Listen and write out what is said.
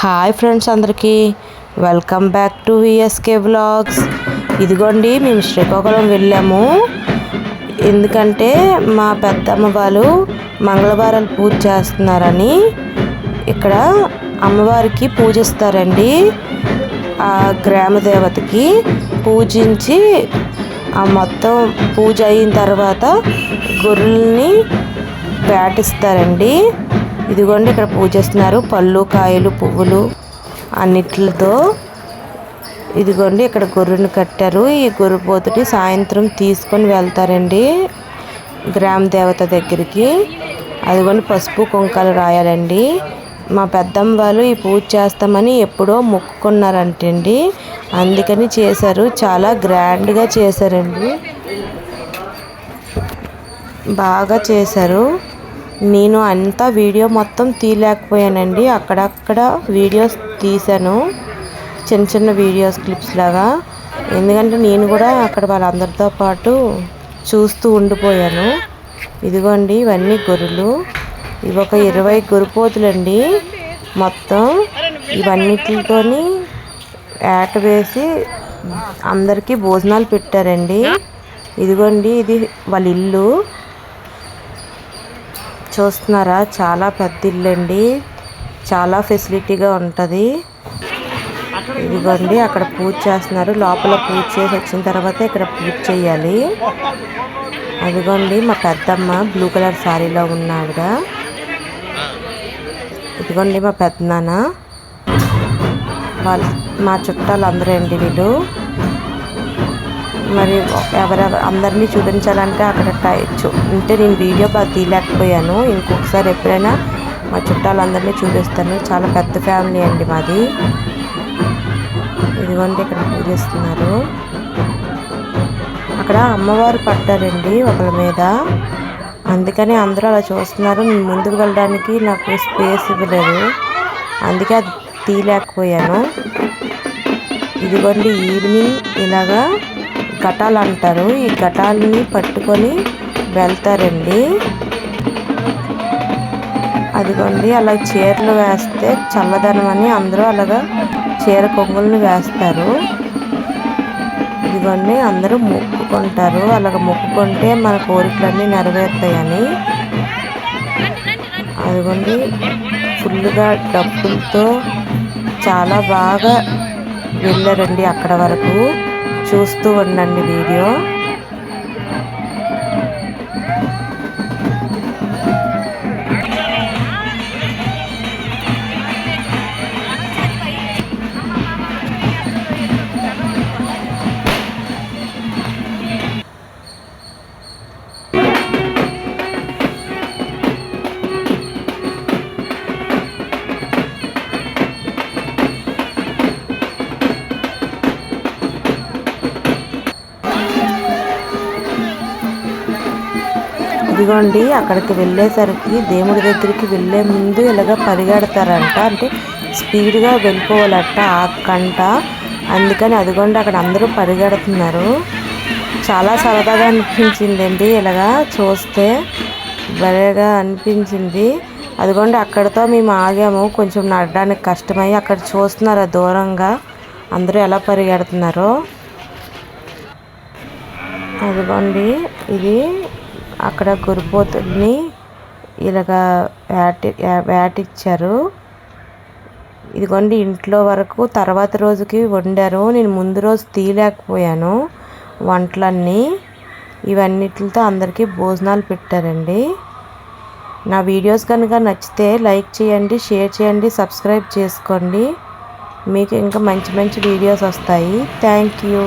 Hi friends అందరికీ. Welcome back to VSK vlogs. ఇదిగోండి మేము శ్రీకాకుళం వెళ్ళాము. ఎందుకంటే మా పెద్దమ్మ వాళ్ళు మంగళవారాలు పూజ చేస్తున్నారని ఇక్కడ అమ్మవారికి పూజిస్తారండి. ఆ గ్రామ దేవతకి పూజించి ఆ మొత్తం పూజ అయిన తర్వాత గొర్రెల్ని వేటిస్తారండి. ఇదిగోండి ఇక్కడ పూజిస్తున్నారు పళ్ళు కాయలు పువ్వులు అన్నిటితో ఇదిగోండి ఇక్కడ గొర్రెను కట్టారు. ఈ గొర్రెపోతుని సాయంత్రం తీసుకొని వెళ్తారండి గ్రామ దేవత దగ్గరికి. అదిగోండి పసుపు కుంకాలు రాయాలండి. మా పెద్దమ్మ వాళ్ళు ఈ పూజ చేస్తామని ఎప్పుడో మొక్కుకున్నారంటండి. అందుకని చేశారు. చాలా గ్రాండ్గా చేశారండి. బాగా చేశారు. నేను అంతా వీడియో మొత్తం తీయలేకపోయానండి. అక్కడక్కడ వీడియోస్ తీశాను. చిన్న చిన్న వీడియోస్ క్లిప్స్ లాగా. ఎందుకంటే నేను కూడా అక్కడ వాళ్ళందరితో పాటు చూస్తూ ఉండిపోయాను. ఇదిగోండి ఇవన్నీ గొర్రెలు. ఇవి ఒక ఇరవై గొరిపోతులండి మొత్తం ఇవన్నిటితోని యాట వేసి అందరికీ భోజనాలు పెట్టారండి. ఇదిగోండి ఇది వాళ్ళ ఇల్లు. చూస్తున్నారా? చాలా పెద్ద ఇల్లు అండి చాలా ఫెసిలిటీగా ఉంటుంది. ఇదిగోండి అక్కడ పూజ చేస్తున్నారు. లోపల పూజ చేసి వచ్చిన తర్వాత ఇక్కడ పూజ చేయాలి. అదిగోండి మా పెద్దమ్మ బ్లూ కలర్ శారీలో ఉన్నాడుగా. ఇదిగోండి మా పెద్దనాన్న. వాళ్ళు మా చుట్టాలు అందరూ అండి వీళ్ళు. మరి ఎవరెవరు అందరినీ చూపించాలంటే అక్కడ టైచ్చు అంటే నేను వీడియో బాగా తీయలేకపోయాను. ఇంకొకసారి ఎప్పుడైనా మా చుట్టాలందరినీ చూపిస్తాను. చాలా పెద్ద ఫ్యామిలీ అండి మాది. ఇదిగోండి ఇక్కడ పూజిస్తున్నారు. అక్కడ అమ్మవారు పట్టారండి ఒకరి మీద. అందుకని అందరూ అలా చూస్తున్నారు. నేను ముందుకు వెళ్ళడానికి నాకు స్పేస్ ఇవ్వలేదు. అందుకే అది తీయలేకపోయాను. ఇదిగోండి ఈవినింగ్ ఇలాగా ఘటాలు అంటారు ఈ ఘటాలని పట్టుకొని వెళ్తారండి. అదిగోండి అలా చీరలు వేస్తే చల్లదనం అని అందరూ అలాగా చీర కొంగులను వేస్తారు. ఇదిగోండి అందరూ మొక్కుకుంటారు. అలాగ మొక్కుకుంటే మన కోరికలన్నీ నెరవేరుతాయని. అదిగోండి ఫుల్గా డబ్బులతో చాలా బాగా వెళ్ళారండి అక్కడ వరకు. చూస్తూ ఉండండి వీడియో. ఇదిగోండి అక్కడికి వెళ్ళేసరికి దేవుడి దగ్గరికి వెళ్ళే ముందు ఇలాగ పరిగెడతారంట. అంటే స్పీడ్గా వెళ్ళిపోవాలట ఆ కంట. అందుకని అదిగోండి అక్కడ అందరూ పరిగెడుతున్నారు. చాలా సరదాగా అనిపించిందండి ఇలాగా చూస్తే. భలేగా అనిపించింది. అదిగోండి అక్కడితో మేము ఆగాము. కొంచెం నడడానికి కష్టమై అక్కడ చూస్తున్నారు దూరంగా. అందరూ ఎలా పరిగెడుతున్నారో. అదిగోండి ఇది అక్కడ గురిపోతుని ఇలాగా వేటి వేటిచ్చారు ఇదిగోండి ఇంట్లో వరకు తర్వాత రోజుకి వండారు. నేను ముందు రోజు తీయలేకపోయాను వంటలన్నీ. ఇవన్నిటితో అందరికీ భోజనాలు పెట్టారండి. నా వీడియోస్ కనుక నచ్చితే లైక్ చేయండి షేర్ చేయండి సబ్స్క్రైబ్ చేసుకోండి. మీకు ఇంకా మంచి మంచి వీడియోస్ వస్తాయి. Thank you.